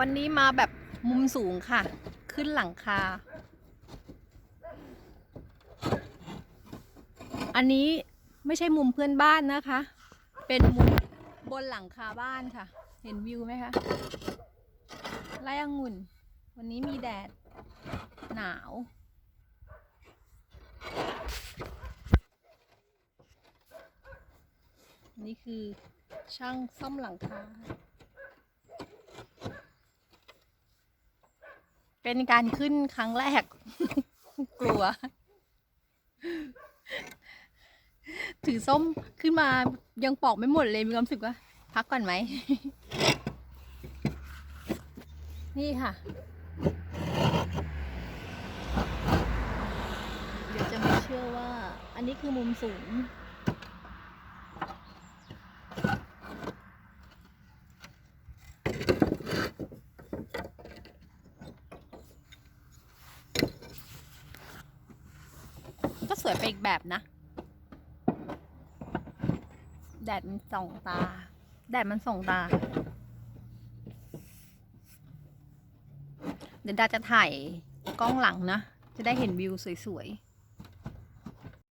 วันนี้มาแบบมุมสูงค่ะ ขึ้นหลังคา อันนี้ไม่ใช่มุมเพื่อนบ้านนะคะ เป็นมุมบนหลังคาบ้านค่ะ เห็นวิวไหมคะไร่องุ่น วันนี้มีแดด หนาว นี่คือช่างซ่อมหลังคา เป็นการขึ้นครั้งแรก กลัว ถือส้มขึ้นมายังปอกไม่หมดเลยมีความรู้สึกว่า พักก่อนไหม นี่ค่ะ เดี๋ยวจะไม่เชื่อว่า อันนี้คือมุมสูง วยไปอีกแบบนะ แดดมันส่องตา แดดมันส่องตา เดี๋ยวดาจะถ่ายกล้องหลังนะ จะได้เห็นวิวสวยๆ